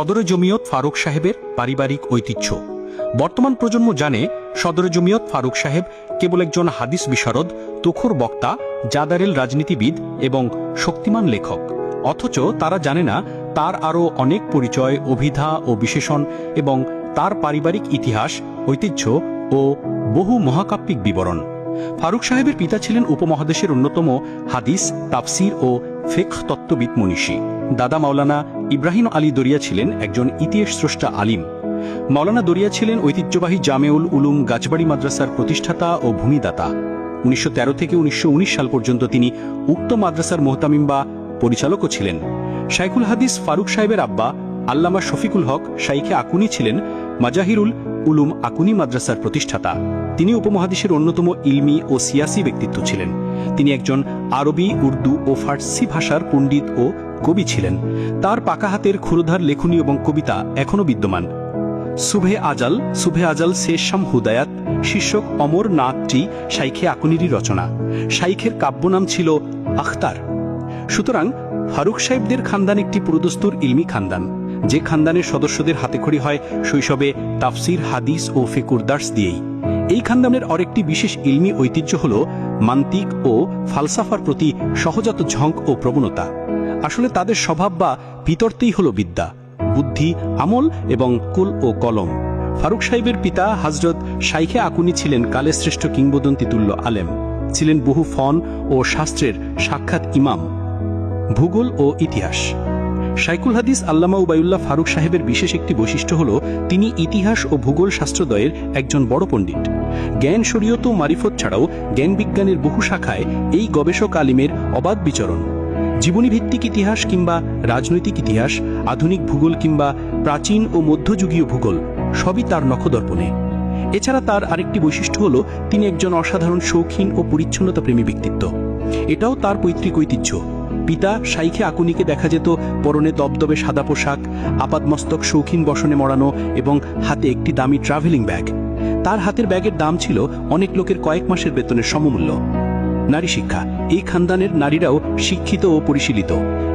সদরে জমিয়ত ফারুক সাহেবের পারিবারিক ঐতিহ্য। বর্তমান প্রজন্ম জানে, সদরে জমিয়ত ফারুক সাহেব কেবল একজন হাদিস বিশারদ, তুখুর বক্তা, জাদারেল রাজনীতিবিদ এবং শক্তিমান লেখক। অথচ তারা জানে না, তার আরও অনেক পরিচয়, অভিধা ও বিশেষণ এবং তার পারিবারিক ইতিহাস, ঐতিহ্য ও বহু মহাকাব্যিক বিবরণ। ফারুক সাহেবের পিতা ছিলেন উপমহাদেশের অন্যতম হাদিস, তাফসির ও ফেক তত্ত্ববিদ মনীষী। দাদা মাওলানা ইব্রাহিম আলী দরিয়া ছিলেন একজন ইতিহাস স্রষ্টা আলিম। মাওলানা দরিয়া ছিলেন ঐতিহ্যবাহী জামেউল উলুম গাছবাড়ি মাদ্রাসার প্রতিষ্ঠাতা ও ভূমিদাতা। উনিশশো তেরো থেকে উনিশশো উনিশ সাল পর্যন্ত তিনি উক্ত মাদ্রাসার মোহতামিম বা পরিচালকও ছিলেন। শাইখুল হাদিস ফারুক সাহেবের আব্বা আল্লামা শফিকুল হক শাইখে আকুনি ছিলেন মাজাহিরুল উলুম আকুনি মাদ্রাসার প্রতিষ্ঠাতা। তিনি উপমহাদেশের অন্যতম ইলমি ও সিয়াসি ব্যক্তিত্ব ছিলেন। তিনি একজন আরবি, উর্দু ও ফার্সি ভাষার পণ্ডিত ও কবি ছিলেন। তার পাকা হাতের ক্ষুরধার লেখনী এবং কবিতা এখনও বিদ্যমান। সুভে আজাল সুভে আজাল শেষাম হুদায়াত, শীর্ষক অমর নাথটি শাইখে আকুনিরই রচনা। শাইখের কাব্যনাম ছিল আখতার। সুতরাং ফারুক সাহেবদের খানদান একটি পুরোদস্তুর ইলমি খানদান। যে খানদানের সদস্যদের হাতেখড়ি হয় শৈশবে তাফসির, হাদিস ও ফিকুর দার্স দিয়েই। এই খানদানের আরেকটি বিশেষ ইলমি ঐতিহ্য হল মান্তিক ও ফালসাফার প্রতি সহজাত ঝঙ্ক ও প্রবণতা। আসলে তাদের স্বভাব বা ভিতরতেই হল বিদ্যা, বুদ্ধি, আমল এবং কুল ও কলম। ফারুক সাহেবের পিতা হজরত শাইখে আকুনি ছিলেন কালের শ্রেষ্ঠ কিংবদন্তি তুল্য আলেম। ছিলেন বহু ফন ও শাস্ত্রের সাক্ষাৎ ইমাম। ভূগোল ও ইতিহাস। শাইকুল হাদিস আল্লামা উবায়ুল্লাহ ফারুক সাহেবের বিশেষ একটি বৈশিষ্ট্য হল, তিনি ইতিহাস ও ভূগোল শাস্ত্রদয়ের একজন বড় পণ্ডিত। জ্ঞান শরীয়ত ও মারিফত ছাড়াও জ্ঞান বিজ্ঞানের বহু শাখায় এই গবেষক আলিমের অবাধ বিচরণ। জীবনীভিত্তিক ইতিহাস কিংবা রাজনৈতিক ইতিহাস, আধুনিক ভূগোল কিংবা প্রাচীন ও মধ্যযুগীয় ভূগোল, সবই তার নখদর্পণে। এছাড়া তার আরেকটি বৈশিষ্ট্য হল, তিনি একজন অসাধারণ শৌখিন ও পরিচ্ছন্নতা প্রেমী ব্যক্তিত্ব। এটাও তার পৈতৃক ঐতিহ্য। পিতা শাইখে আকুনিকে দেখা যেত পরনে দবদবে সাদা পোশাক, আপাদমস্তক শৌখিন বসনে মরানো এবং হাতে একটি দামি ট্রাভেলিং ব্যাগ তার হাতের ব্যাগের দাম ছিল অনেক লোকের কয়েক মাসের বেতনের সমমূল্য। নারী শিক্ষা, এই খানদানের নারীরাও শিক্ষিত ও পরিশীলিত।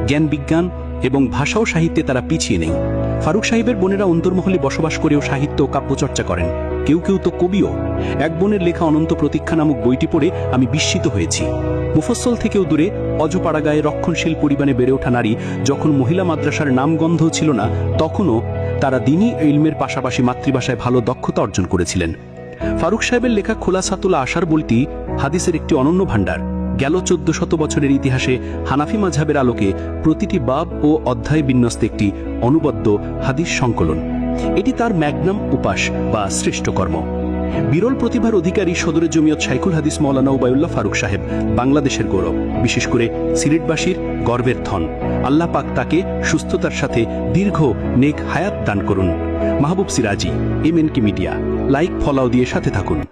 জ্ঞান বিজ্ঞান এবং ভাষা ও সাহিত্যে তারা পিছিয়ে নেই। ফারুক সাহেবের বোনেরা অন্তর্মহলে বসবাস করেও সাহিত্য ও কাব্যচর্চা করেন। কেউ কেউ তো কবিও। এক বোনের লেখা অনন্ত প্রতীক্ষা নামক বইটি পড়ে আমি বিস্মিত হয়েছি। মুফস্সল থেকেও দূরে অজপাড়া গায়ে রক্ষণশীল পরিমাণে বেড়ে ওঠা নারী যখন মহিলা মাদ্রাসার নামগন্ধ ছিল না, তখনও তারা দিনই ইলমের পাশাপাশি মাতৃভাষায় ভালো দক্ষতা অর্জন করেছিলেন। ফারুক সাহেবের লেখা খোলাসাতুল আশার বলটি হাদিসের একটি অনন্য ভাণ্ডার। গেল চোদ্দ শত বছরের ইতিহাসে হানাফি মাঝাবের আলোকে প্রতিটি বাব ও অধ্যায় বিন্যস্ত একটি অনুবদ্ধ হাদিস সংকলন। এটি তার ম্যাগনাম উপাস বা শ্রেষ্ঠ কর্ম। বিরল প্রতিভার অধিকারী সদরের জমিয়ত শাইকুল হাদিস মৌলানা উবায়ুল্লাহ ফারুক সাহেব বাংলাদেশের গৌরব, বিশেষ করে সিলেটবাসীর গর্বের ধন। আল্লাহ পাক তাকে সুস্থতার সাথে দীর্ঘ নেক হায়াত দান করুন। Mahbub Siraji M media. Like, follow দিয়ে সাথে থাকুন।